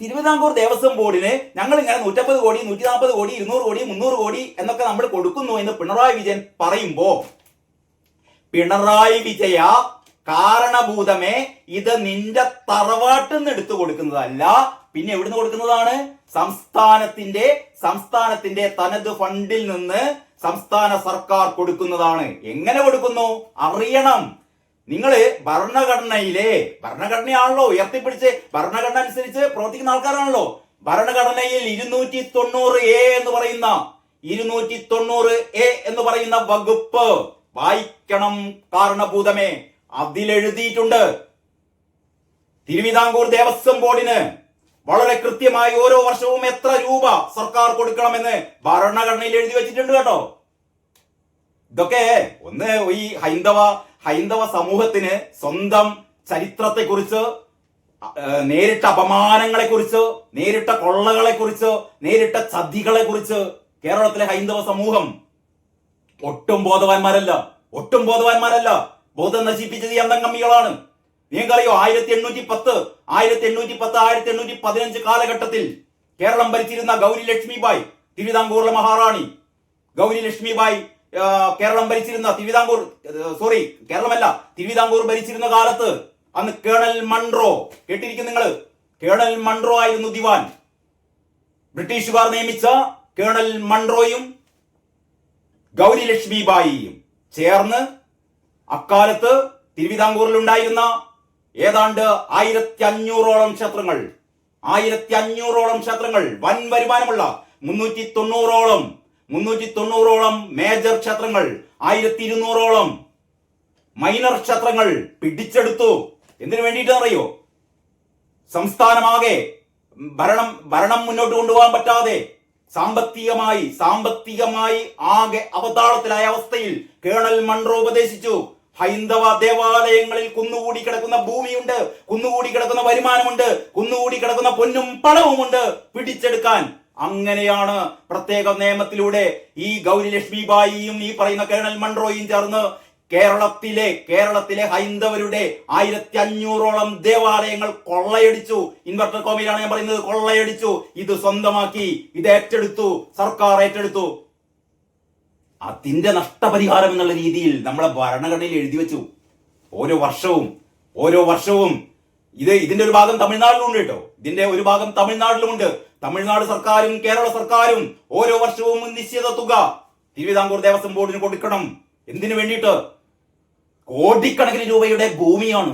തിരുവിതാംകൂർ ദേവസ്വം ബോർഡിന് ഞങ്ങൾ ഇങ്ങനെ നൂറ്റമ്പത് കോടി നൂറ്റി നാൽപ്പത് കോടി ഇരുന്നൂറ് കോടി മുന്നൂറ് കോടി എന്നൊക്കെ നമ്മൾ കൊടുക്കുന്നു എന്ന് പിണറായി വിജയൻ പറയുമ്പോ പിണറായി വിജയ കാരണഭൂതമേ ഇത് നിന്റെ തറവാട്ടിൽ നിന്ന് എടുത്തു കൊടുക്കുന്നതല്ല. പിന്നെ എവിടുന്ന് കൊടുക്കുന്നതാണ്? സംസ്ഥാനത്തിന്റെ സംസ്ഥാനത്തിന്റെ തനത് ഫണ്ടിൽ നിന്ന് സംസ്ഥാന സർക്കാർ കൊടുക്കുന്നതാണ്. എങ്ങനെ കൊടുക്കുന്നു? അറിയണം. നിങ്ങൾ ഭരണഘടനയിലെ ഭരണഘടനയാണല്ലോ ഉയർത്തിപ്പിടിച്ച് ഭരണഘടന അനുസരിച്ച് പ്രവർത്തിക്കുന്ന ആൾക്കാരാണല്ലോ. ഭരണഘടനയിൽ ഇരുന്നൂറ്റി തൊണ്ണൂറ് എ എന്ന് പറയുന്ന ഇരുന്നൂറ്റി തൊണ്ണൂറ് എ എന്ന് പറയുന്ന വകുപ്പ് വായിക്കണം കാരണഭൂതമേ. അതിലെഴുതിയിട്ടുണ്ട്. തിരുവിതാംകൂർ ദേവസ്വം ബോർഡിന് വളരെ കൃത്യമായി ഓരോ വർഷവും എത്ര രൂപ സർക്കാർ കൊടുക്കണമെന്ന് ഭരണഘടനയിൽ എഴുതി വെച്ചിട്ടുണ്ട് കേട്ടോ. ഇതൊക്കെ ഒന്ന് ഈ ഹൈന്ദവ ഹൈന്ദവ സമൂഹത്തിന് സ്വന്തം ചരിത്രത്തെ കുറിച്ച് നേരിട്ട അപമാനങ്ങളെ കുറിച്ച് നേരിട്ട കൊള്ളകളെ കുറിച്ച് നേരിട്ട ചതികളെ കുറിച്ച് കേരളത്തിലെ ഹൈന്ദവ സമൂഹം ഒട്ടും ബോധവാന്മാരല്ല. ഒട്ടും ബോധവാന്മാരല്ല. ബോധം നശിപ്പിച്ചത് ഈ അന്തംഗമ്മികളാണ് നിങ്ങൾക്കറിയോ ആയിരത്തി എണ്ണൂറ്റി പത്ത് ആയിരത്തി എണ്ണൂറ്റി പത്ത് ആയിരത്തി എണ്ണൂറ്റി പതിനഞ്ച് കാലഘട്ടത്തിൽ കേരളം ഭരിച്ചിരുന്ന ഗൗരി ലക്ഷ്മിബായ് തിരുവിതാംകൂറിലെ മഹാറാണി. ഗൗരി ലക്ഷ്മിബായി കേരളം ഭരിച്ചിരുന്ന തിരുവിതാംകൂർ സോറി കേരളമല്ല തിരുവിതാംകൂർ ഭരിച്ചിരുന്ന കാലത്ത് അന്ന് കേണൽ മൺട്രോ കേട്ടിരിക്കും നിങ്ങൾ? കേണൽ മൺട്രോ ആയിരുന്നു ദിവാൻ. ബ്രിട്ടീഷുകാർ നിയമിച്ച കേണൽ മൺട്രോയും ഗൗരി ലക്ഷ്മിബായിയും ചേർന്ന് അക്കാലത്ത് തിരുവിതാംകൂറിൽ ഉണ്ടായിരുന്ന ഏതാണ്ട് ആയിരത്തി അഞ്ഞൂറോളം ക്ഷേത്രങ്ങൾ ആയിരത്തി അഞ്ഞൂറോളം ക്ഷേത്രങ്ങൾ വൻ വരുമാനമുള്ള മുന്നൂറ്റി തൊണ്ണൂറോളം മുന്നൂറ്റി തൊണ്ണൂറോളം മേജർ ക്ഷേത്രങ്ങൾ ആയിരത്തി ഇരുന്നൂറോളം മൈനർ ക്ഷേത്രങ്ങൾ പിടിച്ചെടുത്തു. എന്തിനു വേണ്ടിയിട്ട് അറിയോ? സംസ്ഥാനമാകെ ഭരണം ഭരണം മുന്നോട്ട് കൊണ്ടുപോകാൻ പറ്റാതെ സാമ്പത്തികമായി സാമ്പത്തികമായി ആകെ അവതാളത്തിലായ അവസ്ഥയിൽ കേണൽ മൺറോ ഉപദേശിച്ചു. ഹൈന്ദവ ദേവാലയങ്ങളിൽ കുന്നുകൂടി കിടക്കുന്ന ഭൂമിയുണ്ട് കുന്നുകൂടി കിടക്കുന്ന വരുമാനമുണ്ട് കുന്നുകൂടി കിടക്കുന്ന പൊന്നും പണവുമുണ്ട്. പിടിച്ചെടുക്കാൻ അങ്ങനെയാണ് പ്രത്യേക നിയമത്തിലൂടെ ഈ ഗൗരി ലക്ഷ്മി ബായിയും ഈ പറയുന്ന കേണൽ മൺറോയും ചേർന്ന് കേരളത്തിലെ കേരളത്തിലെ ഹൈന്ദവരുടെ ആയിരത്തി അഞ്ഞൂറോളം ദേവാലയങ്ങൾ കൊള്ളയടിച്ചു. ഇൻവെർട്ടർ കോമയിലാണ് ഞാൻ പറയുന്നത്. കൊള്ളയടിച്ചു. ഇത് സ്വന്തമാക്കി. ഇത് ഏറ്റെടുത്തു. സർക്കാർ ഏറ്റെടുത്തു. അതിന്റെ നഷ്ടപരിഹാരം എന്നുള്ള രീതിയിൽ നമ്മളെ ഭരണഘടനയിൽ എഴുതി വെച്ചു. ഓരോ വർഷവും ഓരോ വർഷവും. ഇത് ഇതിന്റെ ഒരു ഭാഗം തമിഴ്നാട്ടിലുണ്ട് കേട്ടോ. ഇതിന്റെ ഒരു ഭാഗം തമിഴ്നാട്ടിലുമുണ്ട്. തമിഴ്നാട് സർക്കാരും കേരള സർക്കാരും ഓരോ വർഷവും നിശ്ചിത തുക തിരുവിതാംകൂർ ദേവസ്വം ബോർഡിന് കൊടുക്കണം. എന്തിനു വേണ്ടിയിട്ട്? കോടിക്കണക്കിന് രൂപയുടെ ഭൂമിയാണ്.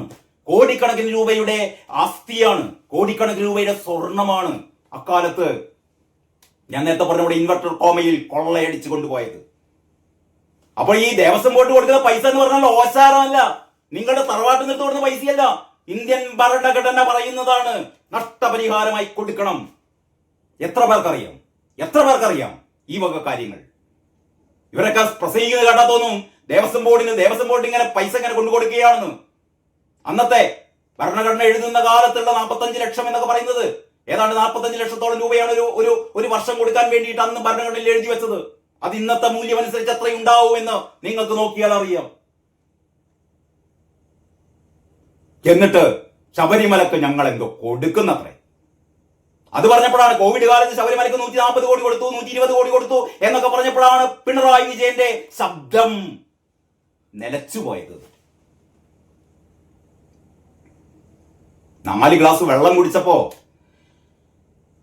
കോടിക്കണക്കിന് രൂപയുടെ ആസ്തിയാണ്. കോടിക്കണക്കിന് രൂപയുടെ സ്വർണമാണ് അക്കാലത്ത് ഞാൻ നേരത്തെ പറഞ്ഞ ഇവിടെ ഇൻവെർട്ടർ കോമയിൽ കൊള്ളയടിച്ചു കൊണ്ടുപോയത്. അപ്പോൾ ഈ ദേവസ്വം ബോർഡ് കൊടുക്കുന്ന പൈസ എന്ന് പറഞ്ഞാൽ ഓശാരമല്ല നിങ്ങളുടെ തറവാട്ടിൽ നിന്ന് കൊടുക്കുന്ന പൈസയല്ല. ഇന്ത്യൻ ഭരണഘടന പറയുന്നതാണ് നഷ്ടപരിഹാരമായി കൊടുക്കണം. എത്ര പേർക്കറിയാം? എത്ര പേർക്കറിയാം ഈ വക കാര്യങ്ങൾ? ഇവരൊക്കെ പ്രസംഗിക്കുന്നത് കേട്ടാ തോന്നും. ദേവസ്വം ബോർഡിന് ദേവസ്വം ബോർഡ് ഇങ്ങനെ പൈസ ഇങ്ങനെ കൊണ്ടു കൊടുക്കുകയാണെന്ന്. അന്നത്തെ ഭരണഘടന എഴുതുന്ന കാലത്തുള്ള നാൽപ്പത്തഞ്ച് ലക്ഷം എന്നൊക്കെ പറയുന്നത് ഏതാണ്ട് നാൽപ്പത്തഞ്ച് ലക്ഷത്തോളം രൂപയാണ് ഒരു ഒരു ഒരു വർഷം കൊടുക്കാൻ വേണ്ടിയിട്ട് അന്ന് ഭരണഘടനയിൽ എഴുതി വെച്ചത്. അത് ഇന്നത്തെ മൂല്യം അനുസരിച്ച് എത്രയുണ്ടാവും എന്ന് നിങ്ങൾക്ക് നോക്കിയാൽ അറിയാം. എന്നിട്ട് ശബരിമലക്ക് ഞങ്ങൾ എന്തോ കൊടുക്കുന്നത്രേ. അത് പറഞ്ഞപ്പോഴാണ് കോവിഡ് കാലത്ത് ശബരിമലയ്ക്ക് നൂറ്റി നാൽപ്പത് കോടി കൊടുത്തു നൂറ്റി ഇരുപത് കോടി കൊടുത്തു എന്നൊക്കെ പറഞ്ഞപ്പോഴാണ് പിണറായി വിജയന്റെ ശബ്ദം നിലച്ചുപോയത്. നാല് ഗ്ലാസ് വെള്ളം കുടിച്ചപ്പോ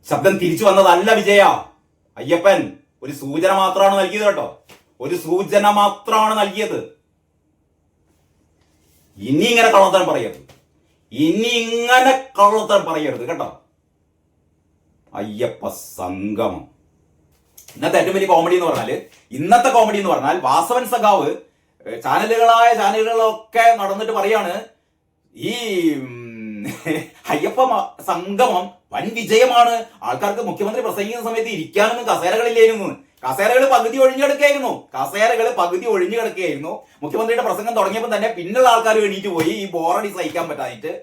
ശബ്ദം തിരിച്ചു വന്നതല്ല വിജയ. അയ്യപ്പൻ ഒരു സൂചന മാത്രമാണ് നൽകിയത് കേട്ടോ. ഒരു സൂചന മാത്രമാണ് നൽകിയത്. ഇനി ഇങ്ങനെ കള്ളത്തരം പറയരുത്. ഇനി ഇങ്ങനെ കള്ളത്തരം പറയരുത് കേട്ടോ. അയ്യപ്പ സംഗമം. ഇന്നത്തെ ഏറ്റവും വലിയ കോമഡി എന്ന് പറഞ്ഞാൽ ഇന്നത്തെ കോമഡി എന്ന് പറഞ്ഞാൽ വാസവൻ സഖാവ് ചാനലുകളായ ചാനലുകളൊക്കെ നടന്നിട്ട് പറയാണ് ഈ അയ്യപ്പ സംഗമം വൻ വിജയമാണ്. ആൾക്കാർക്ക് മുഖ്യമന്ത്രി പ്രസംഗിക്കുന്ന സമയത്ത് ഇരിക്കാനൊന്നും കസേരകളില്ലായിരുന്നു കസേരകൾ പകുതി ഒഴിഞ്ഞു കസേരകൾ പകുതി ഒഴിഞ്ഞു കിടക്കുകയായിരുന്നു മുഖ്യമന്ത്രിയുടെ പ്രസംഗം തുടങ്ങിയപ്പോൾ തന്നെ പിന്നുള്ള ആൾക്കാർ എണീറ്റ് പോയി. ഈ ബോറടി സഹിക്കാൻ പറ്റാഞ്ഞിട്ട്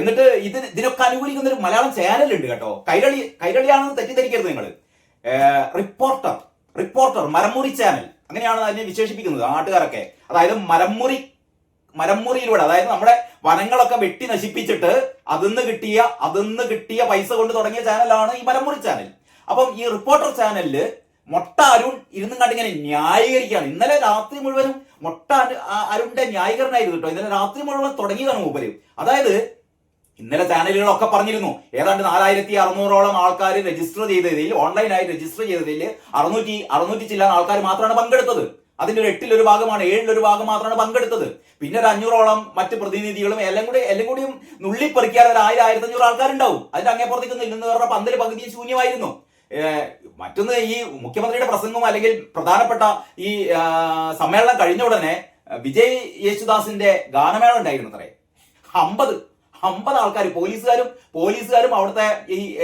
എന്നിട്ട് ഇത് ഇതിനൊക്കെ അനുകൂലിക്കുന്ന ഒരു മലയാളം ചാനലുണ്ട് കേട്ടോ. കൈരളി കൈരളിയാണെന്ന് തെറ്റിദ്ധരിക്കരുത് നിങ്ങൾ റിപ്പോർട്ടർ റിപ്പോർട്ടർ മരമുറി ചാനൽ അങ്ങനെയാണ് അതിനെ വിശേഷിപ്പിക്കുന്നത് നാട്ടുകാരൊക്കെ. അതായത് മരമുറി മരമുറിയിലൂടെ അതായത് നമ്മുടെ വനങ്ങളൊക്കെ വെട്ടി നശിപ്പിച്ചിട്ട് അതിന്ന് കിട്ടിയ അതിന്ന് കിട്ടിയ പൈസ കൊണ്ട് തുടങ്ങിയ ചാനലാണ് ഈ മരമുറി ചാനൽ അപ്പം ഈ റിപ്പോർട്ടർ ചാനലിൽ മൊട്ട അരുൺ ഇരുന്നും കണ്ടിങ്ങനെ ന്യായീകരിക്കുകയാണ്. ഇന്നലെ രാത്രി മുഴുവനും മൊട്ട അരുണിന്റെ ന്യായീകരണമായിരുന്നു കേട്ടോ. ഇന്നലെ രാത്രി മുഴുവൻ തുടങ്ങിയതാണ് മൂപ്പര്. അതായത് ഇന്നലെ ചാനലുകളൊക്കെ പറഞ്ഞിരുന്നു. ഏതാണ്ട് നാലായിരത്തി അറുന്നൂറോളം ആൾക്കാർ രജിസ്റ്റർ ചെയ്തതിൽ ഓൺലൈനായി രജിസ്റ്റർ ചെയ്തതിൽ അറുന്നൂറ്റി അറുന്നൂറ്റി ചില്ലാൻ ആൾക്കാർ മാത്രമാണ് പങ്കെടുത്തത്. അതിന്റെ ഒരു എട്ടിലൊരു ഭാഗമാണ് ഏഴിലൊരു ഭാഗം മാത്രമാണ് പങ്കെടുത്തത്. പിന്നെ ഒരു അഞ്ഞൂറോളം മറ്റ് പ്രതിനിധികളും എല്ലാം കൂടി എല്ലാം കൂടിയും നുള്ളിപ്പറിക്കാൻ ഒരു ആയിരം ആയിരത്തി അഞ്ഞൂറ് ആൾക്കാരുണ്ടാവും അതിന്റെ അങ്ങേപ്പുറത്തേക്ക് നിന്ന് പറഞ്ഞ പന്തൽ പകുതി ശൂന്യമായിരുന്നു. മറ്റൊന്ന് ഈ മുഖ്യമന്ത്രിയുടെ പ്രസംഗം അല്ലെങ്കിൽ പ്രധാനപ്പെട്ട ഈ സമ്മേളനം കഴിഞ്ഞ ഉടനെ വിജയ് യേശുദാസിന്റെ ഗാനമേള ഉണ്ടായിരുന്നു അത്രേ. അമ്പത് അമ്പത് ആൾക്കാർ പോലീസുകാരും പോലീസുകാരും അവിടുത്തെ ഈ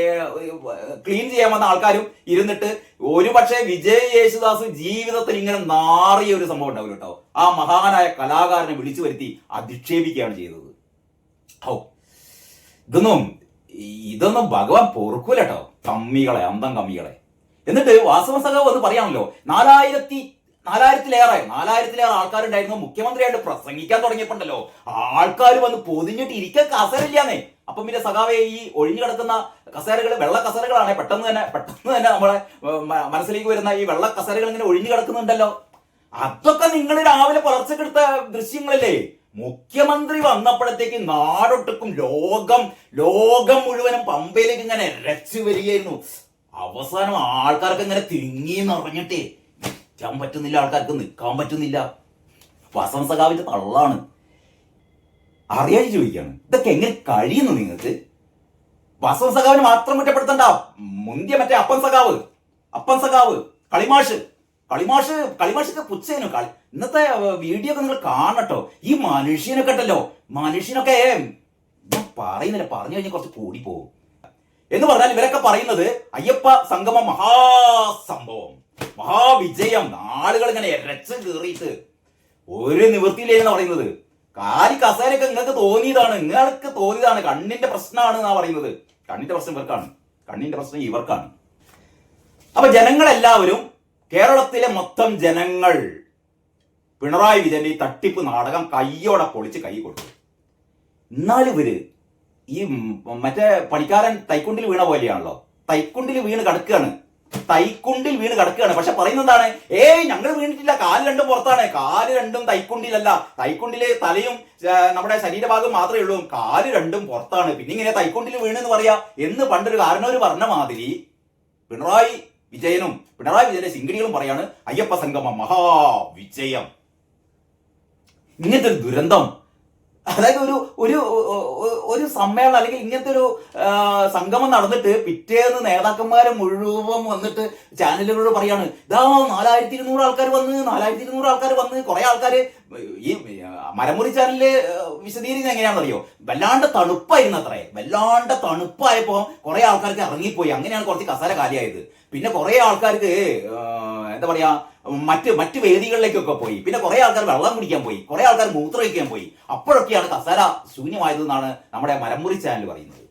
ക്ലീൻ ചെയ്യാൻ വന്ന ആൾക്കാരും ഇരുന്നിട്ട് ഒരുപക്ഷെ വിജയ് യേശുദാസ് ജീവിതത്തിൽ ഇങ്ങനെ നാറിയ ഒരു സംഭവം ഉണ്ടാവില്ല കേട്ടോ. ആ മഹാനായ കലാകാരനെ വിളിച്ചു വരുത്തി അധിക്ഷേപിക്കുകയാണ് ചെയ്തത്. ഓ ഇതൊന്നും ഇതൊന്നും ഭഗവാൻ പൊറുക്കൂല കേട്ടോ. കമ്മികളെ അന്തം കമ്മികളെ. എന്നിട്ട് വാസവ എന്ന് പറയാമല്ലോ നാലായിരത്തി നാലായിരത്തിലേറെ നാലായിരത്തിലേറെ ആൾക്കാരുണ്ടായിരുന്നു. മുഖ്യമന്ത്രിയായിട്ട് പ്രസംഗിക്കാൻ തുടങ്ങിയപ്പോണ്ടല്ലോ. ആൾക്കാർ വന്ന് പൊതിഞ്ഞിട്ട് ഇരിക്കാൻ കസേരയില്ലാന്നേ. അപ്പം പിന്നെ സഖാവെ ഈ ഒഴിഞ്ഞു കിടക്കുന്ന കസേരകൾ വെള്ള കസേരകളാണ്. പെട്ടെന്ന് തന്നെ പെട്ടെന്ന് തന്നെ നമ്മളെ മനസ്സിലേക്ക് വരുന്ന ഈ വെള്ള കസേരകൾ ഇങ്ങനെ ഒഴിഞ്ഞു കിടക്കുന്നുണ്ടല്ലോ. അതൊക്കെ നിങ്ങൾ രാവിലെ പുലർച്ചെടുത്ത ദൃശ്യങ്ങളല്ലേ? മുഖ്യമന്ത്രി വന്നപ്പോഴത്തേക്ക് നാടൊട്ടുക്കും ലോകം ലോകം മുഴുവനും പമ്പയിലേക്ക് ഇങ്ങനെ രച്ചു വരികയായിരുന്നു. അവസാനം ആൾക്കാർക്ക് ഇങ്ങനെ തിങ്ങി നിറഞ്ഞിട്ടേ നിൽക്കാൻ പറ്റുന്നില്ല ആൾക്കാർക്ക് നിൽക്കാൻ പറ്റുന്നില്ല. വസന്ത സഖാവിന്റെ തള്ളാണ്. അറിയാതെ ചോദിക്കാണ് ഇതൊക്കെ എങ്ങനെ കഴിയുന്നു നിങ്ങൾക്ക്? വസന്ത സഖാവിന് മാത്രം കുറ്റപ്പെടുത്തണ്ട. മുന്തിയ മറ്റേ അപ്പൻ സഖാവ് അപ്പൻ സഖാവ് കളിമാഷ്. കളിമാഷ് കളിമാഷൊക്കെ പുച്ഛേനു. കളി ഇന്നത്തെ വീഡിയോ ഒക്കെ നിങ്ങൾ കാണട്ടോ. ഈ മനുഷ്യനൊക്കെ ഉണ്ടല്ലോ മനുഷ്യനൊക്കെ ഞാൻ പറയുന്നില്ല പറഞ്ഞു കഴിഞ്ഞാൽ കുറച്ച് കൂടി പോകും എന്ന് പറഞ്ഞാൽ ഇവരൊക്കെ പറയുന്നത് അയ്യപ്പ സംഗമ മഹാസംഭവം. മഹാവിജയം. ആളുകൾ ഇങ്ങനെ എരച്ച് കീറിയിട്ട് ഒരു നിവൃത്തിയില്ലെന്ന് പറയുന്നത്. കാലി കസേരയൊക്കെ നിങ്ങൾക്ക് തോന്നിയതാണ്. നിങ്ങൾക്ക് തോന്നിയതാണ്. കണ്ണിന്റെ പ്രശ്നമാണ് എന്നാ പറയുന്നത്. കണ്ണിന്റെ പ്രശ്നം ഇവർക്കാണ്. കണ്ണിന്റെ പ്രശ്നം ഇവർക്കാണ്. അപ്പൊ ജനങ്ങളെല്ലാവരും കേരളത്തിലെ മൊത്തം ജനങ്ങൾ പിണറായി വിജയന്റെ ഈ തട്ടിപ്പ് നാടകം കയ്യോടെ പൊളിച്ച് കൈ കൊടുത്തു. ഇവർ ഈ മറ്റേ പണിക്കാരൻ തൈക്കുണ്ടിൽ വീണ പോലെയാണല്ലോ. തൈക്കുണ്ടിൽ വീണ് കിടക്കുകയാണ്. തൈക്കുണ്ടിൽ വീണ് കിടക്കുകയാണ്. പക്ഷെ പറയുന്നത് എന്താണ് ഏയ് ഞങ്ങൾ വീണിട്ടില്ല. കാൽ രണ്ടും പുറത്താണ്. കാൽ രണ്ടും തൈക്കുണ്ടിലല്ല. തൈക്കുണ്ടിലെ തലയും നമ്മുടെ ശരീരഭാഗം മാത്രമേ ഉള്ളൂ. കാൽ രണ്ടും പുറത്താണ്. പിന്നെ ഇങ്ങനെ തൈക്കുണ്ടിൽ എന്ന് പറയാ? എന്ന് പണ്ടൊരു കാരണവര് പറഞ്ഞ മാതിരി പിണറായി വിജയനും പിണറായി വിജയന്റെ ശിങ്കിടികളും പറയാണ് അയ്യപ്പ സംഗമ മഹാവിജയം. ഇങ്ങനത്തെ ഒരു ദുരന്തം അതായത് ഒരു ഒരു ഒരു സമ്മേളനം അല്ലെങ്കിൽ ഇങ്ങനത്തെ ഒരു സംഗമം നടന്നിട്ട് പിറ്റേന്ന് നേതാക്കന്മാരെ മുഴുവൻ വന്നിട്ട് ചാനലുകളോട് പറയാണ് ഇതാ നാലായിരത്തി ഇരുന്നൂറ് ആൾക്കാർ വന്ന് നാലായിരത്തി ഇരുന്നൂറ് ആൾക്കാർ വന്ന് കുറെ ആൾക്കാർ ഈ മരമുറി ചാനലിൽ വിശദീകരിക്കുന്നത് എങ്ങനെയാണെന്നറിയോ? വല്ലാണ്ട് തണുപ്പായിരുന്നു അത്രേ വല്ലാണ്ട് തണുപ്പായപ്പോ കുറെ ആൾക്കാർക്ക് ഇറങ്ങിപ്പോയി. അങ്ങനെയാണ് കുറച്ച് കസര കാലിയായത്. പിന്നെ കുറെ ആൾക്കാർക്ക് എന്താ പറയാ മറ്റ് മറ്റ് വേദികളിലേക്കൊക്കെ പോയി. പിന്നെ കുറെ ആൾക്കാർ വെള്ളം കുടിക്കാൻ പോയി. കുറെ ആൾക്കാർ മൂത്രമൊഴിക്കാൻ പോയി. അപ്പോഴൊക്കെയാണ് കസര ശൂന്യമായതെന്നാണ് നമ്മുടെ മരമുറി ചാനൽ പറയുന്നത്.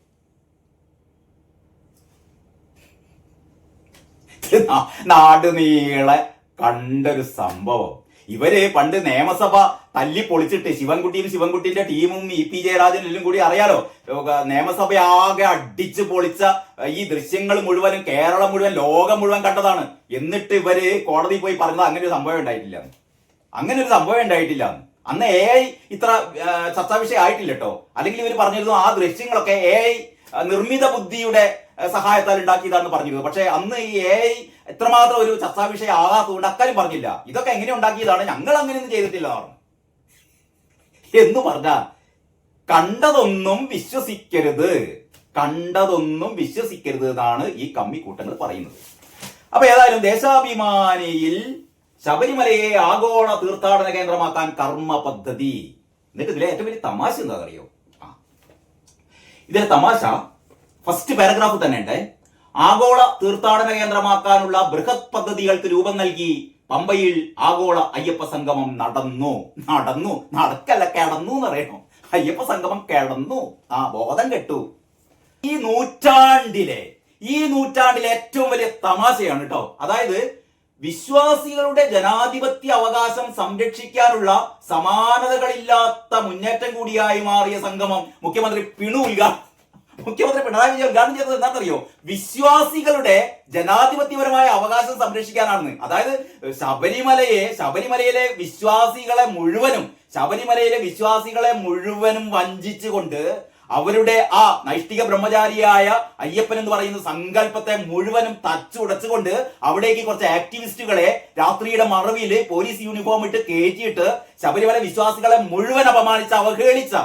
നാടുനീളെ കണ്ടൊരു സംഭവം. ഇവർ പണ്ട് നിയമസഭ തല്ലി പൊളിച്ചിട്ട് ശിവൻകുട്ടിയും ശിവൻകുട്ടിന്റെ ടീമും ഇ പി ജയരാജനും എല്ലാം കൂടി അറിയാലോ? നിയമസഭ ആകെ അടിച്ച് പൊളിച്ച ഈ ദൃശ്യങ്ങൾ മുഴുവനും കേരളം മുഴുവൻ ലോകം മുഴുവൻ കണ്ടതാണ്. എന്നിട്ട് ഇവർ കോടതി പോയി പറഞ്ഞത് അങ്ങനെ ഒരു സംഭവം ഉണ്ടായിട്ടില്ല. അങ്ങനെ ഒരു സംഭവം ഉണ്ടായിട്ടില്ല. അന്ന് എ ഐ ഇത്ര ചർച്ചാ വിഷയം ആയിട്ടില്ല കേട്ടോ അല്ലെങ്കിൽ ഇവർ പറഞ്ഞിരുന്നു ആ ദൃശ്യങ്ങളൊക്കെ എ ഐ നിർമ്മിത ബുദ്ധിയുടെ സഹായത്താൽ ഉണ്ടാക്കിയതാണെന്ന് പറഞ്ഞിരുന്നു. പക്ഷെ അന്ന് ഈ എ ഐ എത്രമാത്രം ഒരു ചർച്ചാ വിഷയം ആകാത്തതുകൊണ്ട് അക്കാര്യം പറഞ്ഞില്ല. ഇതൊക്കെ എങ്ങനെ ഉണ്ടാക്കിയതാണ് ഞങ്ങൾ അങ്ങനെയൊന്നും ചെയ്തിട്ടില്ല പറഞ്ഞു. എന്ന് പറഞ്ഞ കണ്ടതൊന്നും വിശ്വസിക്കരുത്. കണ്ടതൊന്നും വിശ്വസിക്കരുത് എന്നാണ് ഈ കമ്മിക്കൂട്ടങ്ങൾ പറയുന്നത്. അപ്പൊ ഏതായാലും ദേശാഭിമാനിയിൽ ശബരിമലയെ ആഗോള തീർത്ഥാടന കേന്ദ്രമാക്കാൻ കർമ്മ പദ്ധതി. എന്നിട്ട് ഇതിലെ ഏറ്റവും വലിയ തമാശ എന്താ അറിയോ ഇതിലെ തമാശ ഫസ്റ്റ് പാരഗ്രാഫ് തന്നെ ഉണ്ട്. ആഗോള തീർത്ഥാടന കേന്ദ്രമാക്കാനുള്ള ബൃഹത് പദ്ധതികൾക്ക് രൂപം നൽകി പമ്പയിൽ ആഗോള അയ്യപ്പ സംഗമം നടന്നു. നടന്നു. നടക്കല്ല കിടന്നു എന്നറിയണോ? അയ്യപ്പ സംഗമം കേടന്നു. ആ ബോധം കെട്ടു. ഈ നൂറ്റാണ്ടിലെ ഈ നൂറ്റാണ്ടിലെ ഏറ്റവും വലിയ തമാശയാണ് കേട്ടോ അതായത് വിശ്വാസികളുടെ ജനാധിപത്യ അവകാശം സംരക്ഷിക്കാനുള്ള സമാനതകളില്ലാത്ത മുന്നേറ്റം കൂടിയായി മാറിയ സംഗമം മുഖ്യമന്ത്രി പിണു ഉദ്ഘാടനം മുഖ്യമന്ത്രി പിണറായി വിജയൻ ഉദ്ഘാടനം ചെയ്തത് എന്താണെന്നറിയോ? വിശ്വാസികളുടെ ജനാധിപത്യപരമായ അവകാശം സംരക്ഷിക്കാനാണെന്ന്. അതായത് ശബരിമലയെ ശബരിമലയിലെ വിശ്വാസികളെ മുഴുവനും ശബരിമലയിലെ വിശ്വാസികളെ മുഴുവനും വഞ്ചിച്ചുകൊണ്ട് അവരുടെ ആ നൈഷ്ഠിക ബ്രഹ്മചാരിയായ അയ്യപ്പൻ എന്ന് പറയുന്ന സങ്കല്പത്തെ മുഴുവനും തച്ചുടച്ചുകൊണ്ട് അവിടേക്ക് കുറച്ച് ആക്ടിവിസ്റ്റുകളെ രാത്രിയുടെ മറവിയിൽ പോലീസ് യൂണിഫോം ഇട്ട് കയറ്റിയിട്ട് ശബരിമല വിശ്വാസികളെ മുഴുവൻ അപമാനിച്ച അവഹേളിച്ച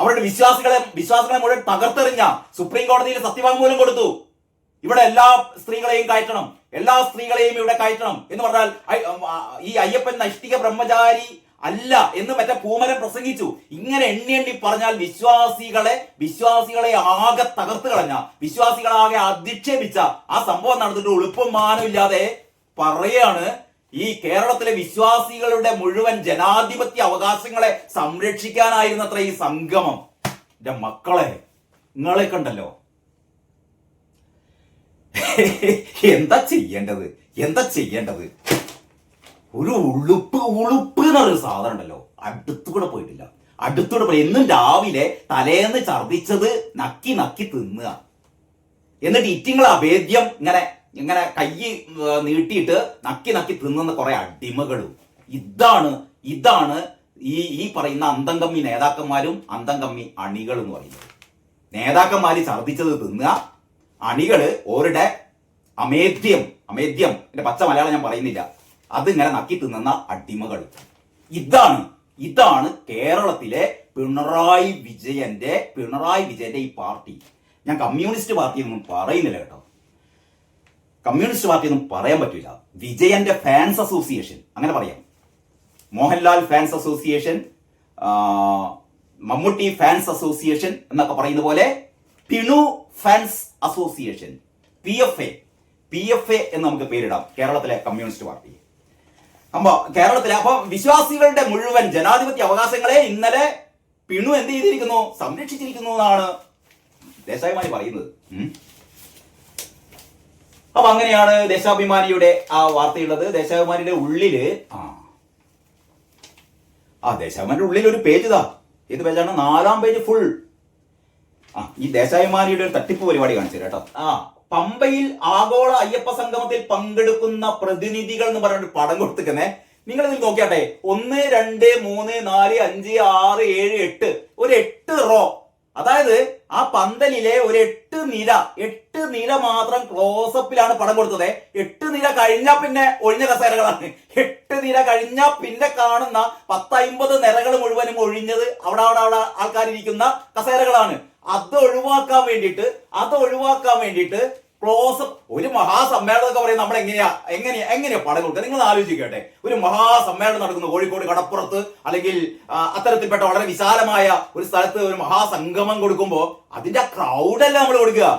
അവരുടെ വിശ്വാസികളെ വിശ്വാസികളെ മുഴുവൻ തകർത്തെറിഞ്ഞ സുപ്രീം കോടതിയിൽ സത്യവാങ്മൂലം കൊടുത്തു. ഇവിടെ എല്ലാ സ്ത്രീകളെയും കയറ്റണം. എല്ലാ സ്ത്രീകളെയും ഇവിടെ കയറ്റണം എന്ന് പറഞ്ഞാൽ ഈ അയ്യപ്പൻ നൈഷ്ഠിക ബ്രഹ്മചാരി അല്ല എന്ന് മറ്റേ പൂമരം പ്രസംഗിച്ചു. ഇങ്ങനെ എണ്ണി എണ്ണി പറഞ്ഞാൽ വിശ്വാസികളെ വിശ്വാസികളെ ആകെ തകർത്ത് കളഞ്ഞ വിശ്വാസികളാകെ അധിക്ഷേപിച്ച ആ സംഭവം നടന്നിട്ട് ഉളുപ്പും മാനമില്ലാതെ പറയാണ് ഈ കേരളത്തിലെ വിശ്വാസികളുടെ മുഴുവൻ ജനാധിപത്യ അവകാശങ്ങളെ സംരക്ഷിക്കാനായിരുന്നത്ര ഈ സംഗമം. എന്റെ മക്കളെ നിങ്ങളെ കണ്ടല്ലോ. എന്താ ചെയ്യേണ്ടത്? എന്താ ചെയ്യേണ്ടത്? ഒരു ഉളുപ്പ് ഉളുപ്പ് എന്നൊരു സാധനം ഉണ്ടല്ലോ. അടുത്തുകൂടെ പോയിട്ടില്ല. അടുത്തൂടെ പോയി. എന്നും രാവിലെ തലേന്ന് ഛർദിച്ചത് നക്കി നക്കി തിന്നുക. എന്നിട്ട് ഇറ്റിങ്ങളെ അഭേദ്യം ഇങ്ങനെ ഇങ്ങനെ കൈ നീട്ടിയിട്ട് നക്കി നക്കി തിന്നുന്ന കുറെ അടിമകളും. ഇതാണ് ഇതാണ് ഈ ഈ പറയുന്ന അന്തംകമ്മി നേതാക്കന്മാരും അന്തംകമ്മി അണികൾ എന്ന് പറയുന്നത്. നേതാക്കന്മാര് ഛർദിച്ചത് തിന്നുക. അണികൾ ഓരുടെ അമേദ്യം അമേദ്യം എന്റെ പച്ച മലയാളം ഞാൻ പറയുന്നില്ല. അതിങ്ങനെ നക്കി തിന്നുന്ന അടിമകൾ. ഇതാണ് ഇതാണ് കേരളത്തിലെ പിണറായി വിജയന്റെ പിണറായി വിജയന്റെ ഈ പാർട്ടി. ഞാൻ കമ്മ്യൂണിസ്റ്റ് പാർട്ടി ഒന്നും പറയുന്നില്ല കേട്ടോ. കമ്മ്യൂണിസ്റ്റ് പാർട്ടി ഒന്നും പറയാൻ പറ്റില്ല വിജയന്റെ ഫാൻസ് അസോസിയേഷൻ അങ്ങനെ പറയാം. Mohanlal fans association Mammootty fans association എന്നൊക്കെ പറയുന്ന പോലെ Pinu fans association P F A P F A എന്ന് നമുക്ക് പേരിടാം കേരളത്തിലെ കമ്മ്യൂണിസ്റ്റ് പാർട്ടി. അപ്പൊ കേരളത്തിലെ അപ്പൊ വിശ്വാസികളുടെ മുഴുവൻ ജനാധിപത്യ അവകാശങ്ങളെ ഇന്നലെ പിണു എന്ത് ചെയ്തിരിക്കുന്നു? സംരക്ഷിച്ചിരിക്കുന്നു എന്നാണ് ദേശാഭിമാനി പറയുന്നത്. അപ്പൊ അങ്ങനെയാണ് ദേശാഭിമാനിയുടെ ആ വാർത്തയുള്ളത്. ദേശാഭിമാനിയുടെ ഉള്ളിൽ ആ. ദേശാഭിമാനിയുടെ ഉള്ളിൽ ഒരു പേജ് ഇതാ. ഏത് പേജാണ് നാലാം പേജ് ഫുൾ ആ ഈ ദേശാഭിമാനിയുടെ ഒരു തട്ടിപ്പ് പരിപാടി കാണിച്ചു കേട്ടോ. ആ പമ്പയിൽ ആഗോള അയ്യപ്പ സംഗമത്തിൽ പങ്കെടുക്കുന്ന പ്രതിനിധികൾ എന്ന് പറഞ്ഞിട്ട് പടം കൊടുത്തിരിക്കുന്നേ. നിങ്ങൾ ഇതിൽ നോക്കിയാട്ടെ. ഒന്ന് രണ്ട് മൂന്ന് നാല് അഞ്ച് ആറ് ഏഴ് എട്ട്. ഒരു എട്ട് റോ. അതായത് ആ പന്തലിലെ ഒരു എട്ട് നില എട്ട് നില മാത്രം ക്ലോസപ്പിലാണ് പടം കൊടുത്തത്. എട്ട് നില കഴിഞ്ഞാൽ പിന്നെ ഒഴിഞ്ഞ കസേരകളാണ്. എട്ട് നില കഴിഞ്ഞാൽ പിന്നെ കാണുന്ന പത്തൈമ്പത് നിരകൾ മുഴുവനും ഒഴിഞ്ഞത് അവിടെ അവിടെ അവിടെ ആൾക്കാരിരിക്കുന്ന കസേരകളാണ്. അത് ഒഴിവാക്കാൻ വേണ്ടിയിട്ട് അത് ഒഴിവാക്കാൻ വേണ്ടിയിട്ട് ക്ലോസപ്പ് ഒരു മഹാസമ്മേളനം ഒക്കെ പറയുന്നത് നമ്മൾ എങ്ങനെയാ? എങ്ങനെയാ എങ്ങനെയാ പടം കൊടുക്കുക? നിങ്ങൾ ആലോചിക്കട്ടെ ഒരു മഹാസമ്മേളനം നടക്കുന്നു കോഴിക്കോട് കടപ്പുറത്ത് അല്ലെങ്കിൽ അത്തരത്തിൽപ്പെട്ട വളരെ വിശാലമായ ഒരു സ്ഥലത്ത് ഒരു മഹാസംഗമം കൊടുക്കുമ്പോൾ അതിന്റെ ക്രൗഡല്ല നമ്മൾ കൊടുക്കുക.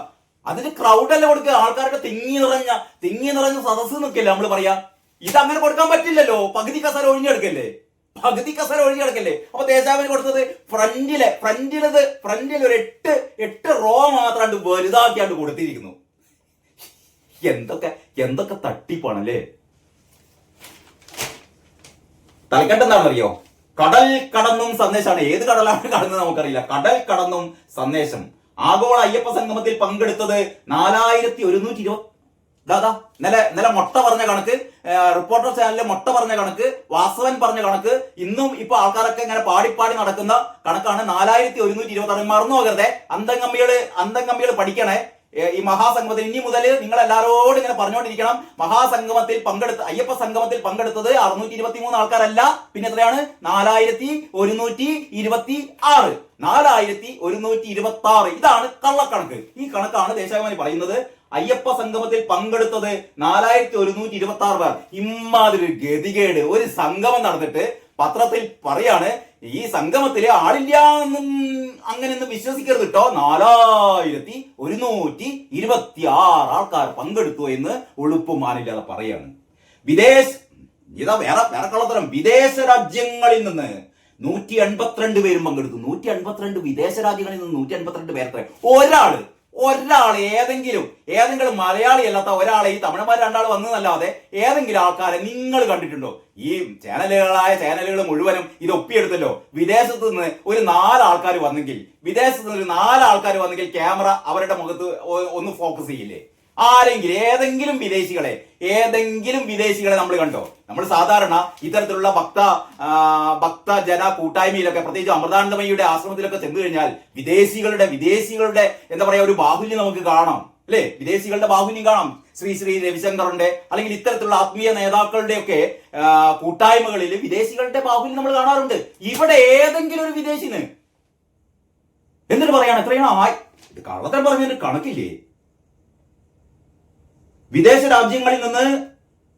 അതിന്റെ ക്രൗഡല്ല കൊടുക്കുക. ആൾക്കാരുടെ തിങ്ങി നിറഞ്ഞ തിങ്ങി നിറഞ്ഞ സദസ്സ് നിൽക്കില്ല നമ്മൾ പറയാ? ഇത് അങ്ങനെ കൊടുക്കാൻ പറ്റില്ലല്ലോ. പകുതി കസര ഒഴിഞ്ഞെടുക്കല്ലേ പകുതി കസര ഒഴിഞ്ഞെടുക്കല്ലേ അപ്പൊ ദേശാവിന് കൊടുത്തത് ഫ്രണ്ടിലെ ഫ്രണ്ടിലത് ഫ്രണ്ടിൽ ഒരു എട്ട് എട്ട് റോ മാത്രമായിട്ട് വലുതാക്കിയാണ്ട് കൊടുത്തിരിക്കുന്നു. എന്തൊക്കെ എന്തൊക്കെ തട്ടിപ്പാണല്ലേ? തലക്കെട്ട് എന്താണെന്നറിയോ? കടൽ കടന്നും സന്ദേശമാണ്. ഏത് കടലാണ് കടന്നത് നമുക്കറിയില്ല. കടൽ കടന്നും സന്ദേശം. ആഗോള അയ്യപ്പ സംഗമത്തിൽ പങ്കെടുത്തത് നാലായിരത്തി ഒരുന്നൂറ്റി ഇരുപത്തി ദാദാ ഇന്നലെ ഇന്നലെ മൊട്ട പറഞ്ഞ കണക്ക് റിപ്പോർട്ടർ ചാനലിലെ മൊട്ട പറഞ്ഞ കണക്ക് വാസവൻ പറഞ്ഞ കണക്ക് ഇന്നും ഇപ്പൊ ആൾക്കാരൊക്കെ ഇങ്ങനെ പാടിപ്പാടി നടക്കുന്ന കണക്കാണ് നാലായിരത്തി ഒരുന്നൂറ്റി ഇരുപത്തി ആറ് മറന്നു പോകരുതേ. അന്തംകമ്മികൾ അന്തംകമ്മികൾ പഠിക്കണേ. ഈ മഹാസംഗമത്തിൽ ഇനി മുതൽ നിങ്ങൾ എല്ലാവരോടും ഇങ്ങനെ പറഞ്ഞുകൊണ്ടിരിക്കണം. മഹാസംഗമത്തിൽ പങ്കെടുത്ത അയ്യപ്പ സംഗമത്തിൽ പങ്കെടുത്തത് അറുന്നൂറ്റി ഇരുപത്തി മൂന്ന് ആൾക്കാരല്ല. പിന്നെ എത്രയാണ്? നാലായിരത്തി ഒരുന്നൂറ്റി ഇരുപത്തി ആറ്. നാലായിരത്തി ഒരുന്നൂറ്റി ഇരുപത്തി ആറ് ഇതാണ് കള്ളക്കണക്ക്. ഈ കണക്കാണ് ദേശാഭിമാനി പറയുന്നത്. അയ്യപ്പ സംഗമത്തിൽ പങ്കെടുത്തത് നാലായിരത്തി ഒരുന്നൂറ്റി ഇരുപത്തി ആറ് പേർ. ഇമ്മാതിരി ഗതികേട്. ഒരു സംഗമം നടന്നിട്ട് പത്രത്തിൽ പറയാണ് ഈ സംഗമത്തിൽ ആളില്ല എന്നും അങ്ങനെയൊന്നും വിശ്വസിക്കരുത് കേട്ടോ നാലായിരത്തി ഒരുന്നൂറ്റി ഇരുപത്തി ആറ് ആൾക്കാർ പങ്കെടുത്തു എന്ന് ഒളിപ്പുമാനില്ലാതെ പറയാണ്. വിദേശ ഇതാ വേറെ വേറെ കള്ളത്തരം. വിദേശ രാജ്യങ്ങളിൽ നിന്ന് നൂറ്റി എൺപത്തിരണ്ട് പേരും പങ്കെടുത്തു. നൂറ്റി എൺപത്തിരണ്ട് വിദേശ രാജ്യങ്ങളിൽ നിന്ന് നൂറ്റി എൺപത്തിരണ്ട് പേരത്ര. ഒരാൾ ഒരാൾ ഏതെങ്കിലും ഏതെങ്കിലും മലയാളി അല്ലാത്ത ഒരാളെ ഈ തമിഴന്മാർ രണ്ടാൾ വന്നതല്ലാതെ ഏതെങ്കിലും ആൾക്കാരെ നിങ്ങൾ കണ്ടിട്ടുണ്ടോ? ഈ ചാനലുകളായ ചാനലുകൾ മുഴുവനും ഇത് ഒപ്പിയെടുത്തല്ലോ. വിദേശത്ത് നിന്ന് ഒരു നാലാൾക്കാർ വന്നെങ്കിൽ വിദേശത്ത് നിന്ന് ഒരു നാലാൾക്കാർ വന്നെങ്കിൽ ക്യാമറ അവരുടെ മുഖത്ത് ഒന്ന് ഫോക്കസ് ചെയ്യില്ലേ? ആരെങ്കിലും ഏതെങ്കിലും വിദേശികളെ ഏതെങ്കിലും വിദേശികളെ നമ്മൾ കണ്ടോ? നമ്മൾ സാധാരണ ഇത്തരത്തിലുള്ള ഭക്ത ആ, ഭക്ത ജന കൂട്ടായ്മയിലൊക്കെ പ്രത്യേകിച്ച് അമൃതാനന്ദമയുടെ ആശ്രമത്തിലൊക്കെ ചെന്നു കഴിഞ്ഞാൽ വിദേശികളുടെ വിദേശികളുടെ എന്താ പറയാ ഒരു ബാഹുല്യം നമുക്ക് കാണാം. അല്ലേ? വിദേശികളുടെ ബാഹുല്യം കാണാം. ശ്രീ ശ്രീ രവിശങ്കറിന്റെ അല്ലെങ്കിൽ ഇത്തരത്തിലുള്ള ആത്മീയ നേതാക്കളുടെ ഒക്കെ കൂട്ടായ്മകളിൽ വിദേശികളുടെ ബാഹുല്യം നമ്മൾ കാണാറുണ്ട്. ഇവിടെ ഏതെങ്കിലും ഒരു വിദേശിന്. എന്നിട്ട് പറയാണ് എത്രയാണ്? ആയി ഇത് കള്ളത്തരം പറഞ്ഞതിന് കണക്കില്ലേ? വിദേശ രാജ്യങ്ങളിൽ നിന്ന്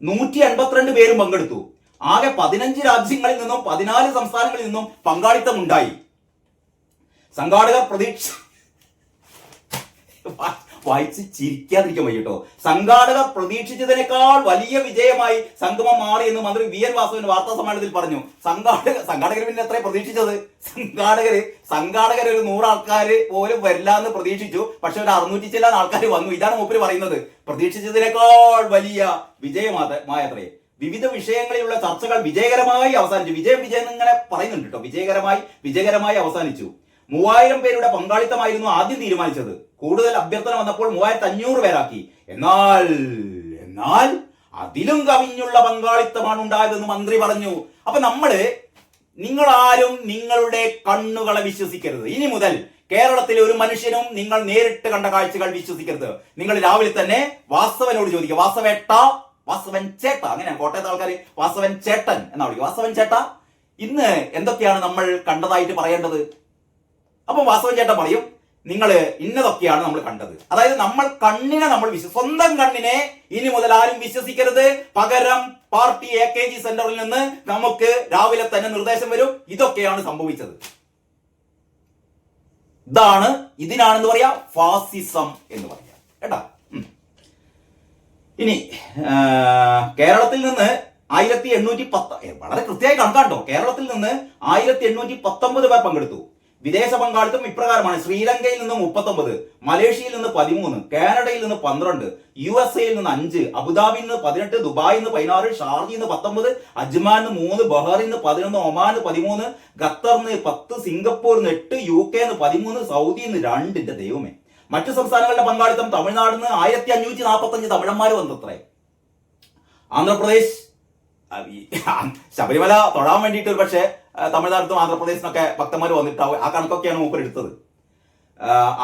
നൂറ്റി അൻപത്തിരണ്ട് പേരും പങ്കെടുത്തു. ആകെ പതിനഞ്ച് രാജ്യങ്ങളിൽ നിന്നും പതിനാല് സംസ്ഥാനങ്ങളിൽ നിന്നും പങ്കാളിത്തം ഉണ്ടായി സംഘാടകർ പ്രതീക്ഷ വായിച്ച് ചിരിക്കാതിരിക്കാൻ വയ്യ കേട്ടോ. സംഘാടകർ പ്രതീക്ഷിച്ചതിനേക്കാൾ വലിയ വിജയമായി സംഗമം മാറി എന്ന് മന്ത്രി വി എൻ വാസുവിന്റെ വാർത്താ സമ്മേളനത്തിൽ പറഞ്ഞു. സംഘാടക സംഘാടകർ പിന്നെ എത്ര പ്രതീക്ഷിച്ചത്? സംഘാടകര് സംഘാടകർ ഒരു നൂറ് പോലും വരില്ല എന്ന് പ്രതീക്ഷിച്ചു. പക്ഷെ ഒരു അറുന്നൂറ്റി ചില ആൾക്കാർ വന്നു. ഇതാണ് മൂപ്പര് പറയുന്നത്. പ്രതീക്ഷിച്ചതിനേക്കാൾ വലിയ വിജയമാത്രേ വിവിധ വിഷയങ്ങളിലുള്ള ചർച്ചകൾ വിജയകരമായി അവസാനിച്ചു. വിജയം വിജയം ഇങ്ങനെ പറയുന്നുണ്ട് കേട്ടോ. വിജയകരമായി വിജയകരമായി അവസാനിച്ചു. മൂവായിരം പേരുടെ പങ്കാളിത്തമായിരുന്നു ആദ്യം തീരുമാനിച്ചത്. കൂടുതൽ അഭ്യർത്ഥന വന്നപ്പോൾ മൂവായിരത്തി അഞ്ഞൂറ് പേരാക്കി. എന്നാൽ എന്നാൽ അതിലും കവിഞ്ഞുള്ള പങ്കാളിത്തമാണ് ഉണ്ടായതെന്ന് മന്ത്രി പറഞ്ഞു. അപ്പൊ നമ്മൾ നിങ്ങൾ ആരും നിങ്ങളുടെ കണ്ണുകളെ വിശ്വസിക്കരുത്. ഇനി മുതൽ കേരളത്തിലെ ഒരു മനുഷ്യനും നിങ്ങൾ നേരിട്ട് കണ്ട കാഴ്ചകൾ വിശ്വസിക്കരുത്. നിങ്ങൾ രാവിലെ തന്നെ വാസവനോട് ചോദിക്കുക. വാസവേട്ട വാസവൻ ചേട്ട. അങ്ങനെ കോട്ടയത്തെ ആൾക്കാർ വാസവൻ ചേട്ടൻ എന്നാ വിളിക്കുക. വാസവൻ ചേട്ട ഇന്ന് എന്തൊക്കെയാണ് നമ്മൾ കണ്ടതായിട്ട് പറയേണ്ടത്? അപ്പൊ വാസവൻ ചേട്ടൻ പറയും നിങ്ങൾ ഇന്നതൊക്കെയാണ് നമ്മൾ കണ്ടത്. അതായത് നമ്മൾ കണ്ണിനെ നമ്മൾ വിശ്വസി സ്വന്തം കണ്ണിനെ ഇനി മുതൽ ആരും വിശ്വസിക്കരുത്. പകരം പാർട്ടി എ കെ ജി സെന്ററിൽ നിന്ന് നമുക്ക് രാവിലെ തന്നെ നിർദ്ദേശം വരും. ഇതൊക്കെയാണ് സംഭവിച്ചത്. ഇതാണ് ഇതിനാണെന്ന് പറയാ ഫാസിസം എന്ന് പറയാം. കേട്ടാ? ഇനി കേരളത്തിൽ നിന്ന് ആയിരത്തി എണ്ണൂറ്റി പത്ത് വളരെ കൃത്യമായി കണക്കാണ്ടോ കേരളത്തിൽ നിന്ന് ആയിരത്തി എണ്ണൂറ്റി പത്തൊമ്പത് പേർ പങ്കെടുത്തു. വിദേശ പങ്കാളിത്തം ഇപ്രകാരമാണ്. ശ്രീലങ്കയിൽ നിന്ന് മുപ്പത്തൊമ്പത് മലേഷ്യയിൽ നിന്ന് പതിമൂന്ന് കാനഡയിൽ നിന്ന് പന്ത്രണ്ട് യു എസ് എയിൽ നിന്ന് അഞ്ച് അബുദാബിയിൽ നിന്ന് പതിനെട്ട് ദുബായിൽ നിന്ന് പതിനാറ് ഷാർജയിൽ നിന്ന് പത്തൊമ്പത് അജ്മാൻ നിന്ന് മൂന്ന് ബഹറിൽ നിന്ന് പതിനൊന്ന് ഒമാൻ നിന്ന് പതിമൂന്ന് ഖത്തറിന് പത്ത് സിംഗപ്പൂരിൽ നിന്ന് എട്ട് യു കെ നിന്ന് പതിമൂന്ന് സൗദിയിൽ നിന്ന് രണ്ടിന്റെ ദൈവമേ. മറ്റു സംസ്ഥാനങ്ങളുടെ പങ്കാളിത്തം തമിഴ്നാടിൽ നിന്ന് ആയിരത്തി അഞ്ഞൂറ്റി നാൽപ്പത്തി അഞ്ച് തമിഴന്മാർ വന്നത്രേ ആന്ധ്രാപ്രദേശ് ശബരിമല തൊഴാൻ വേണ്ടിയിട്ട് ഒരു പക്ഷേ തമിഴ്നാട്ടിലും ആന്ധ്രാപ്രദേശിനൊക്കെ ഭക്തന്മാർ വന്നിട്ടാവും ആ കണക്കൊക്കെയാണ് മൂപ്പർ എടുത്തത്.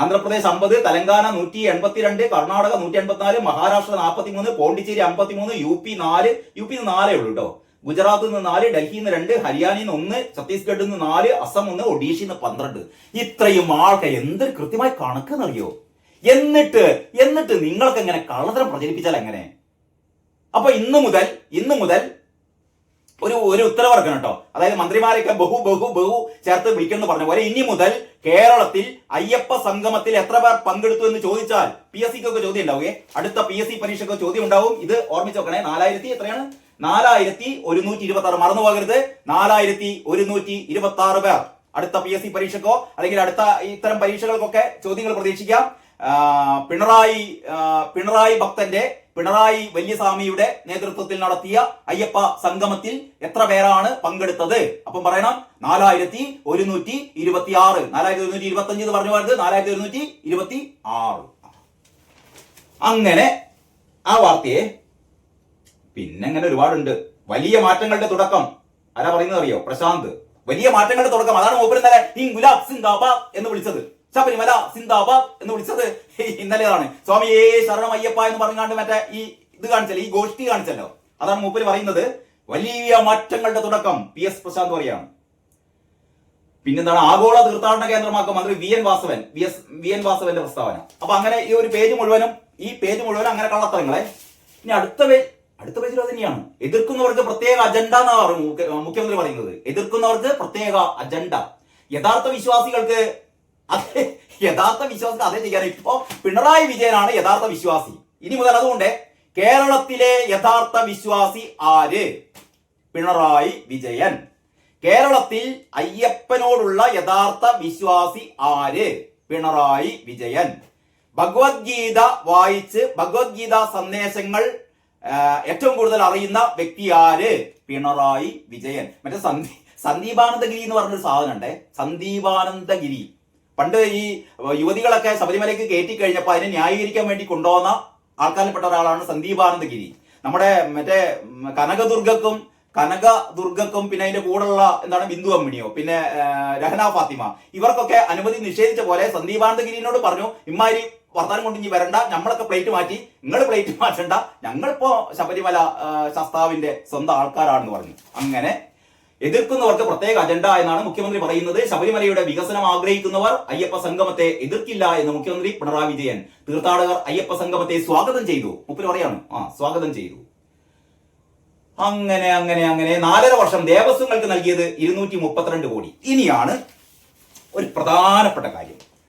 ആന്ധ്രാപ്രദേശ് അമ്പത് തെലങ്കാന നൂറ്റി എൺപത്തിരണ്ട് കർണാടക നൂറ്റി എൺപത്തിനാല് മഹാരാഷ്ട്ര നാൽപ്പത്തി മൂന്ന് പോണ്ടിച്ചേരി അമ്പത്തി മൂന്ന് യു പി നാല് യു പി നാലേ ഉള്ളൂ കേട്ടോ ഗുജറാത്തിൽ നിന്ന് നാല് ഡൽഹിയിൽ നിന്ന് രണ്ട് ഹരിയാനയിൽ നിന്ന് ഒന്ന് ഛത്തീസ്ഗഡിൽ നിന്ന് നാല് അസം ഒന്ന് ഒഡീഷയിൽ നിന്ന് പന്ത്രണ്ട്. ഇത്രയും ആൾക്ക് എന്ത് കൃത്യമായി കണക്കെന്നറിയോ? എന്നിട്ട് എന്നിട്ട് നിങ്ങൾക്ക് എങ്ങനെ കള്ളത്തരം പ്രചരിപ്പിച്ചാൽ എങ്ങനെ? അപ്പൊ ഇന്ന് മുതൽ ഇന്ന് മുതൽ ഒരു ഒരു ഉത്തരവിറക്കണം കേട്ടോ. അതായത് മന്ത്രിമാരെയൊക്കെ ബഹു ബഹു ബഹു ചേർത്ത് വിളിക്കുന്നു പറഞ്ഞ. പോലെ ഇനി മുതൽ കേരളത്തിൽ അയ്യപ്പ സംഗമത്തിൽ എത്ര പേർ പങ്കെടുത്തു എന്ന് ചോദിച്ചാൽ പി എസ് സിക്കൊക്കെ ചോദ്യം ഉണ്ടാവുകയെ അടുത്ത പി എസ് സി പരീക്ഷയ്ക്ക് ചോദ്യം ഉണ്ടാവും. ഇത് ഓർമ്മിച്ച് നോക്കണേ നാലായിരത്തി എത്രയാണ്? നാലായിരത്തി ഒരുന്നൂറ്റി ഇരുപത്തി ആറ് മറന്നു പോകരുത്. നാലായിരത്തി ഒരുന്നൂറ്റി ഇരുപത്തി ആറ് പേർ. അടുത്ത പി എസ് സി പരീക്ഷക്കോ അല്ലെങ്കിൽ അടുത്ത ഇത്തരം പരീക്ഷകൾക്കൊക്കെ ചോദ്യങ്ങൾ പ്രതീക്ഷിക്കാം. പിണറായി പിണറായി ഭക്തന്റെ പിണറായി വല്യസ്വാമിയുടെ നേതൃത്വത്തിൽ നടത്തിയ അയ്യപ്പ സംഗമത്തിൽ എത്ര പേരാണ് പങ്കെടുത്തത്? അപ്പം പറയണം നാലായിരത്തി ഒരുന്നൂറ്റി ഇരുപത്തി ആറ് നാലായിരത്തി ഒരുന്നൂറ്റി ഇരുപത്തി അഞ്ച് എന്ന് പറഞ്ഞു പോയത് നാലായിരത്തി ഒരുന്നൂറ്റി ഇരുപത്തി ആറ് അങ്ങനെ ആ വാർത്തയെ പിന്നെ അങ്ങനെ ഒരുപാടുണ്ട്. വലിയ മാറ്റങ്ങളുടെ തുടക്കം. ആരാ പറയുന്നത് അറിയോ? പ്രശാന്ത്. വലിയ മാറ്റങ്ങളുടെ തുടക്കം. അതാണ് ഓപ്പൺ ഇന്നലെ എന്ന് വിളിച്ചത്. ശബരിമല സിന്ദാബാദ് എന്ന് വിളിച്ചത്. ഇന്നലെയാണ്. സ്വാമിയേ ശരണം അയ്യപ്പ എന്ന് പറഞ്ഞാണ്ട് മറ്റേ ഈ ഇത് കാണിച്ചല്ലോ ഈ ഗോഷ്ഠി കാണിച്ചല്ലോ. അതാണ് മൂപ്പര് പറയുന്നത്. വലിയ മാറ്റങ്ങളുടെ തുടക്കം. പി എസ് പ്രശാന്ത് പറയാണ്. പിന്നെന്താണ്? ആഗോള തീർത്ഥാടന കേന്ദ്രമാക്കും മന്ത്രി V N Vasavan V S V N വാസവന്റെ പ്രസ്താവന. അപ്പൊ അങ്ങനെ ഈ ഒരു പേജ് മുഴുവനും ഈ പേജ് മുഴുവനും അങ്ങനെ കള്ളത്തരങ്ങളെ. ഇനി അടുത്ത പേജ് അടുത്ത പേജിൽ അത് തന്നെയാണ്. എതിർക്കുന്നവർക്ക് പ്രത്യേക അജണ്ട എന്നാണ് മുഖ്യമന്ത്രി പറയുന്നത്. എതിർക്കുന്നവർക്ക് പ്രത്യേക അജണ്ട യഥാർത്ഥ വിശ്വാസികൾക്ക് അതെ യഥാർത്ഥ വിശ്വാസികൾ അതേ ചെയ്യാൻ ഇപ്പോ പിണറായി വിജയനാണ് യഥാർത്ഥ വിശ്വാസി. ഇനി മുതൽ അതുകൊണ്ട് കേരളത്തിലെ യഥാർത്ഥ വിശ്വാസി ആര്? പിണറായി വിജയൻ. കേരളത്തിൽ അയ്യപ്പനോടുള്ള യഥാർത്ഥ വിശ്വാസി ആര്? പിണറായി വിജയൻ. ഭഗവത്ഗീത വായിച്ച് ഭഗവത്ഗീത സന്ദേശങ്ങൾ ഏറ്റവും കൂടുതൽ അറിയുന്ന വ്യക്തി ആര്? പിണറായി വിജയൻ. മറ്റേ സന്ദീ സന്ദീപാനന്ദഗിരി എന്ന് പറഞ്ഞൊരു സാധനം ഉണ്ടേ സന്ദീപാനന്ദഗിരി. പണ്ട് ഈ യുവതികളൊക്കെ ശബരിമലയ്ക്ക് കയറ്റി കഴിഞ്ഞപ്പോൾ അതിനെ ന്യായീകരിക്കാൻ വേണ്ടി കൊണ്ടുവന്ന ആൾക്കാരിൽപ്പെട്ട ഒരാളാണ് സന്ദീപാനന്ദഗിരി നമ്മുടെ മറ്റേ കനകദുർഗക്കും കനകദുർഗക്കും പിന്നെ അതിന്റെ കൂടെയുള്ള എന്താണ് ബിന്ദു അമ്മിണിയോ പിന്നെ രഹന ഫാത്തിമ ഇവർക്കൊക്കെ അനുമതി നിഷേധിച്ച പോലെ സന്ദീപാനന്ദഗിരിനോട് പറഞ്ഞു ഇമ്മാരി വർത്താനം കൊണ്ട് ഇനി വരണ്ട നമ്മളൊക്കെ പ്ലേറ്റ് മാറ്റി നിങ്ങൾ പ്ലേറ്റ് മാറ്റണ്ട ഞങ്ങളിപ്പോ ശബരിമല ശാസ്താവിന്റെ സ്വന്തം ആൾക്കാരാണെന്ന് പറഞ്ഞു. അങ്ങനെ എതിർക്കുന്നവർക്ക് പ്രത്യേക അജണ്ട എന്നാണ് മുഖ്യമന്ത്രി പറയുന്നത്. ശബരിമലയുടെ വികസനം ആഗ്രഹിക്കുന്നവർ അയ്യപ്പ സംഗമത്തെ എതിർക്കില്ല എന്ന് മുഖ്യമന്ത്രി പിണറായി വിജയൻ തീർത്ഥാടകർ അയ്യപ്പ സംഗമത്തെ സ്വാഗതം ചെയ്തു. മുപ്പിൽ പറയാണ്. ആ സ്വാഗതം ചെയ്തു. അങ്ങനെ അങ്ങനെ അങ്ങനെ നാലര വർഷം ദേവസ്വങ്ങൾക്ക് നൽകിയത് ഇരുന്നൂറ്റി മുപ്പത്തിരണ്ട് കോടി. ഇനിയാണ് ഒരു പ്രധാനപ്പെട്ട കാര്യം.